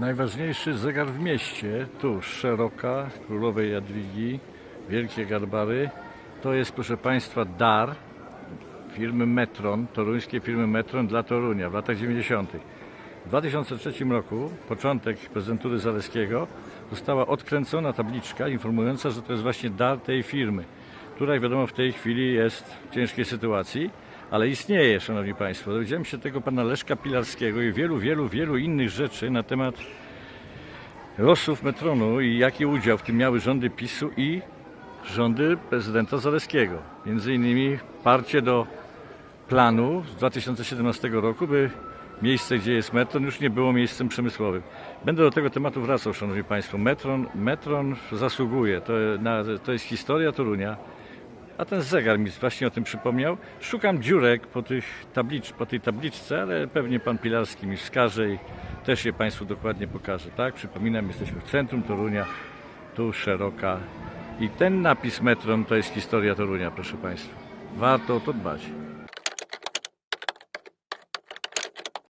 Najważniejszy zegar w mieście, tu szeroka, królowej Jadwigi, wielkie garbary. To jest, proszę Państwa, dar firmy Metron, toruńskiej firmy Metron dla Torunia w latach 90. W 2003 roku, początek prezentury Zaleskiego, została odkręcona tabliczka informująca, że to jest właśnie dar tej firmy, która wiadomo w tej chwili jest w ciężkiej sytuacji, ale istnieje, Szanowni Państwo. Dowiedziałem się tego pana Leszka Pilarskiego i wielu, wielu, wielu innych rzeczy na temat losów Metronu i jaki udział w tym miały rządy PiSu i rządy prezydenta Zaleskiego. Między innymi parcie do planu z 2017 roku, by miejsce, gdzie jest Metron, już nie było miejscem przemysłowym. Będę do tego tematu wracał, Szanowni Państwo. Metron, Metron zasługuje. To, na, to jest historia Torunia. A ten zegar mi właśnie o tym przypomniał. Szukam dziurek po, tych tablicz, po tej tabliczce, ale pewnie pan Pilarski mi wskaże i też je Państwu dokładnie pokaże. Tak, przypominam, jesteśmy w centrum Torunia, tu szeroka. I ten napis Metron to jest historia Torunia, proszę Państwa. Warto o to dbać.